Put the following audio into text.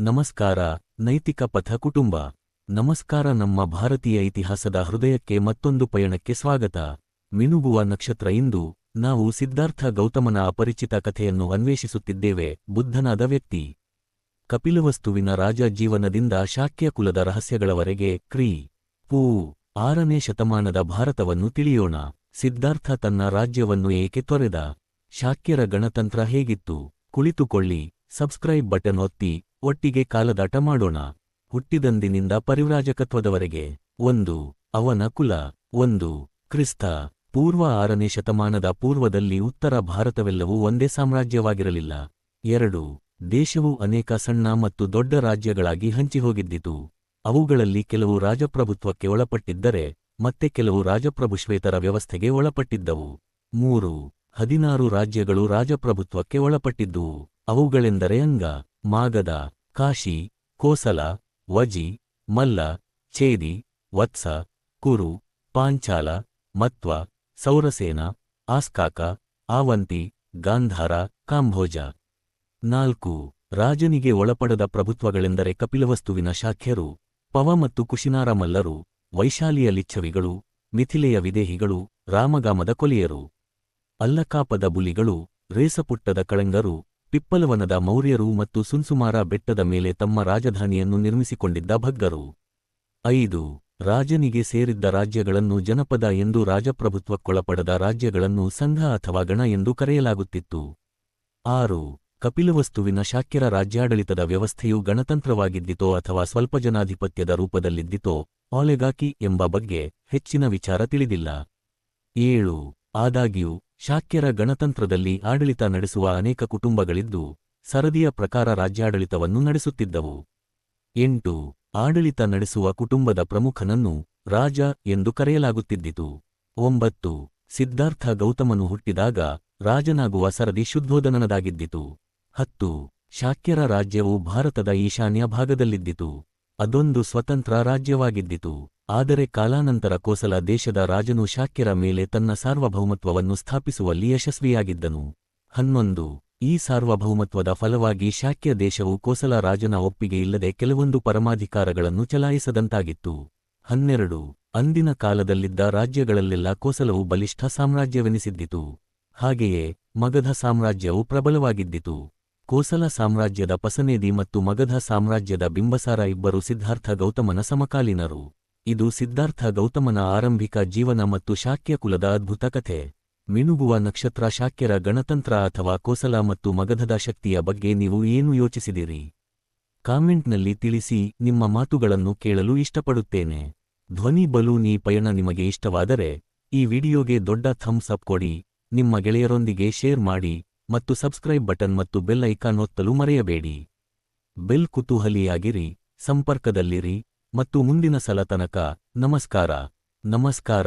ನಮಸ್ಕಾರ, ನೈತಿಕ ಪಥ ಕುಟುಂಬ. ನಮಸ್ಕಾರ ನಮ್ಮ ಭಾರತೀಯ ಇತಿಹಾಸದ ಹೃದಯಕ್ಕೆ ಮತ್ತೊಂದು ಪಯಣಕ್ಕೆ ಸ್ವಾಗತ. ಮಿನುಗುವ ನಕ್ಷತ್ರ ಇಂದು, ನಾವು ಸಿದ್ಧಾರ್ಥ ಗೌತಮನ ಅಪರಿಚಿತ ಕಥೆಯನ್ನು ಅನ್ವೇಷಿಸುತ್ತಿದ್ದೇವೆ, ಬುದ್ಧನಾದ ವ್ಯಕ್ತಿ. ಕಪಿಲವಸ್ತುವಿನ ರಾಜ ಜೀವನದಿಂದ ಶಾಕ್ಯ ಕುಲದ ರಹಸ್ಯಗಳವರೆಗೆ, ಕ್ರೀ. ಪೂ. ಆರನೇ ಶತಮಾನದ ಭಾರತವನ್ನು ತಿಳಿಯೋಣ. ಸಿದ್ಧಾರ್ಥ ತನ್ನ ರಾಜ್ಯವನ್ನು ಏಕೆ ತೊರೆದ? ಶಾಕ್ಯರ ಗಣತಂತ್ರ ಹೇಗಿತ್ತು? ಕುಳಿತುಕೊಳ್ಳಿ, ಸಬ್ಸ್ಕ್ರೈಬ್ ಬಟನ್ ಒತ್ತಿ ಒಟ್ಟಿಗೆ ಕಾಲದಾಟ ಮಾಡೋಣ. ಹುಟ್ಟಿದಂದಿನಿಂದ ಪರಿವ್ರಾಜಕತ್ವದವರೆಗೆ. ಒಂದು, ಅವನ ಕುಲ. ಒಂದು, ಕ್ರಿಸ್ತ. ಪೂರ್ವ ಆರನೇ ಶತಮಾನದ ಪೂರ್ವದಲ್ಲಿ ಉತ್ತರ ಭಾರತವೆಲ್ಲವೂ ಒಂದೇ ಸಾಮ್ರಾಜ್ಯವಾಗಿರಲಿಲ್ಲ. ಎರಡು, ದೇಶವು ಅನೇಕ ಸಣ್ಣ ಮತ್ತು ದೊಡ್ಡ ರಾಜ್ಯಗಳಾಗಿ ಹಂಚಿಹೋಗಿದ್ದಿತು. ಅವುಗಳಲ್ಲಿ ಕೆಲವು ರಾಜಪ್ರಭುತ್ವಕ್ಕೆ ಒಳಪಟ್ಟಿದ್ದರೆ, ಮತ್ತೆ ಕೆಲವು ರಾಜಪ್ರಭುಶ್ವೇತರ ವ್ಯವಸ್ಥೆಗೆ ಒಳಪಟ್ಟಿದ್ದವು. ಮೂರು, ಹದಿನಾರು ರಾಜ್ಯಗಳು ರಾಜಪ್ರಭುತ್ವಕ್ಕೆ ಒಳಪಟ್ಟಿದ್ದುವು ಅವುಗಳೆಂದರೆ ಅಂಗ ಮಾಗದ, ಕಾಶಿ, ಕೋಸಲ, ವಜಿ, ಮಲ್ಲ, ಛೇದಿ, ವತ್ಸ, ಕುರು, ಪಾಂಚಾಲ, ಮತ್ವ, ಸೌರಸೇನ, ಆಸ್ಕಾಕ, ಆವಂತಿ, ಗಾಂಧಾರ, ಕಾಂಭೋಜ. ನಾಲ್ಕು, ರಾಜನಿಗೆ ಒಳಪಡದ ಪ್ರಭುತ್ವಗಳೆಂದರೆ ಕಪಿಲವಸ್ತುವಿನ ಶಾಖ್ಯರು, ಪವ ಮತ್ತು ಕುಶಿನಾರ ಮಲ್ಲರು, ವೈಶಾಲಿಯ ಲಿಚ್ಛವಿಗಳು, ಮಿಥಿಲೆಯ ವಿದೇಹಿಗಳು, ರಾಮಗಾಮದ ಕೊಲಿಯರು. ಅಲ್ಲಕಾಪದ ಬುಲಿಗಳು, ರೇಸಪುಟ್ಟದ ಕಳಂಗರು ಪಿಪ್ಪಲವನದ ಮೌರ್ಯರು ಮತ್ತು ಸುನ್ಸುಮಾರ ಬೆಟ್ಟದ ಮೇಲೆ ತಮ್ಮ ರಾಜಧಾನಿಯನ್ನು ನಿರ್ಮಿಸಿಕೊಂಡಿದ್ದ ಭಗ್ಗರು. ಐದು. ರಾಜನಿಗೆ ಸೇರಿದ್ದ ರಾಜ್ಯಗಳನ್ನು ಜನಪದ ಎಂದು ರಾಜಪ್ರಭುತ್ವಕ್ಕೊಳಪಡದ ರಾಜ್ಯಗಳನ್ನು ಸಂಘ ಅಥವಾ ಗಣ ಎಂದು ಕರೆಯಲಾಗುತ್ತಿತ್ತು. ಆರು. ಕಪಿಲವಸ್ತುವಿನ ಶಾಕ್ಯರ ರಾಜ್ಯಾಡಳಿತದ ವ್ಯವಸ್ಥೆಯು ಗಣತಂತ್ರವಾಗಿದ್ದಿತೋ ಅಥವಾ ಸ್ವಲ್ಪ ಜನಾಧಿಪತ್ಯದ ರೂಪದಲ್ಲಿದ್ದಿತೋ ಆಲೆಗಾಕಿ ಎಂಬ ಬಗ್ಗೆ ಹೆಚ್ಚಿನ ವಿಚಾರ ತಿಳಿದಿಲ್ಲ. ಏಳು. ಆದಾಗ್ಯೂ ಶಾಕ್ಯರ ಗಣತಂತ್ರದಲ್ಲಿ ಆಡಳಿತ ನಡೆಸುವ ಅನೇಕ ಕುಟುಂಬಗಳಿದ್ದು, ಸರದಿಯ ಪ್ರಕಾರ ರಾಜ್ಯಾಡಳಿತವನ್ನು ನಡೆಸುತ್ತಿದ್ದವು. ಎಂಟು. ಆಡಳಿತ ನಡೆಸುವ ಕುಟುಂಬದ ಪ್ರಮುಖನನ್ನು ರಾಜ ಎಂದು ಕರೆಯಲಾಗುತ್ತಿದ್ದಿತು. ಒಂಬತ್ತು. ಸಿದ್ಧಾರ್ಥ ಗೌತಮನು ಹುಟ್ಟಿದಾಗ ರಾಜನಾಗುವ ಸರದಿ ಶುದ್ಧೋಧನನದಾಗಿದ್ದಿತು ಹತ್ತು. ಶಾಕ್ಯರ ರಾಜ್ಯವು ಭಾರತದ ಈಶಾನ್ಯ ಭಾಗದಲ್ಲಿದ್ದಿತು. ಅದೊಂದು ಸ್ವತಂತ್ರ ರಾಜ್ಯವಾಗಿದ್ದಿತು. ಆದರೆ ಕಾಲಾನಂತರ ಕೋಸಲ ದೇಶದ ರಾಜನು ಶಾಕ್ಯರ ಮೇಲೆ ತನ್ನ ಸಾರ್ವಭೌಮತ್ವವನ್ನು ಸ್ಥಾಪಿಸುವಲ್ಲಿ ಯಶಸ್ವಿಯಾಗಿದ್ದನು. ಹನ್ನೊಂದು. ಈ ಸಾರ್ವಭೌಮತ್ವದ ಫಲವಾಗಿ ಶಾಕ್ಯ ದೇಶವು ಕೋಸಲ ರಾಜನ ಒಪ್ಪಿಗೆ ಇಲ್ಲದೆ ಕೆಲವೊಂದು ಪರಮಾಧಿಕಾರಗಳನ್ನು ಚಲಾಯಿಸದಂತಾಗಿತ್ತು. ಹನ್ನೆರಡು. ಅಂದಿನ ಕಾಲದಲ್ಲಿದ್ದ ರಾಜ್ಯಗಳಲ್ಲೆಲ್ಲ ಕೋಸಲವು ಬಲಿಷ್ಠ ಸಾಮ್ರಾಜ್ಯವೆನಿಸಿದ್ದಿತು. ಹಾಗೆಯೇ, ಮಗಧ ಸಾಮ್ರಾಜ್ಯವು ಪ್ರಬಲವಾಗಿದ್ದಿತು. ಕೋಸಲ ಸಾಮ್ರಾಜ್ಯದ ಪಸನೇದಿ ಮತ್ತು ಮಗಧ ಸಾಮ್ರಾಜ್ಯದ ಬಿಂಬಸಾರ ಇಬ್ಬರು ಸಿದ್ಧಾರ್ಥ ಗೌತಮನ ಸಮಕಾಲೀನರು. ಇದು ಸಿದ್ಧಾರ್ಥ ಗೌತಮನ ಆರಂಭಿಕ ಜೀವನ ಮತ್ತು ಶಾಕ್ಯ ಕುಲದ ಅದ್ಭುತ ಕಥೆ. ಮಿನುಗುವ ನಕ್ಷತ್ರ ಶಾಕ್ಯರ ಗಣತಂತ್ರ ಅಥವಾ ಕೋಸಲ ಮತ್ತು ಮಗಧದ ಶಕ್ತಿಯ ಬಗ್ಗೆ ನೀವು ಏನು ಯೋಚಿಸಿದಿರಿ? ಕಾಮೆಂಟ್ನಲ್ಲಿ ತಿಳಿಸಿ, ನಿಮ್ಮ ಮಾತುಗಳನ್ನು ಕೇಳಲು ಇಷ್ಟಪಡುತ್ತೇನೆ. ಧ್ವನಿ ಬಲೂನ್ ಪಯಣ ನಿಮಗೆ ಇಷ್ಟವಾದರೆ, ಈ ವಿಡಿಯೋಗೆ ದೊಡ್ಡ ಥಮ್ಸ್ ಅಪ್ ಕೊಡಿ, ನಿಮ್ಮ ಗೆಳೆಯರೊಂದಿಗೆ ಶೇರ್ ಮಾಡಿ, ಮತ್ತು ಸಬ್ಸ್ಕ್ರೈಬ್ ಬಟನ್ ಮತ್ತು ಬೆಲ್ ಐಕಾನ್ ಒತ್ತಲು ಮರೆಯಬೇಡಿ. ಬೆಲ್ ಕುತೂಹಲಿಯಾಗಿರಿ, ಸಂಪರ್ಕದಲ್ಲಿರಿ. ಮತ್ತು ಮುಂದಿನ ಸಲ ತನಕ ನಮಸ್ಕಾರ. ನಮಸ್ಕಾರ.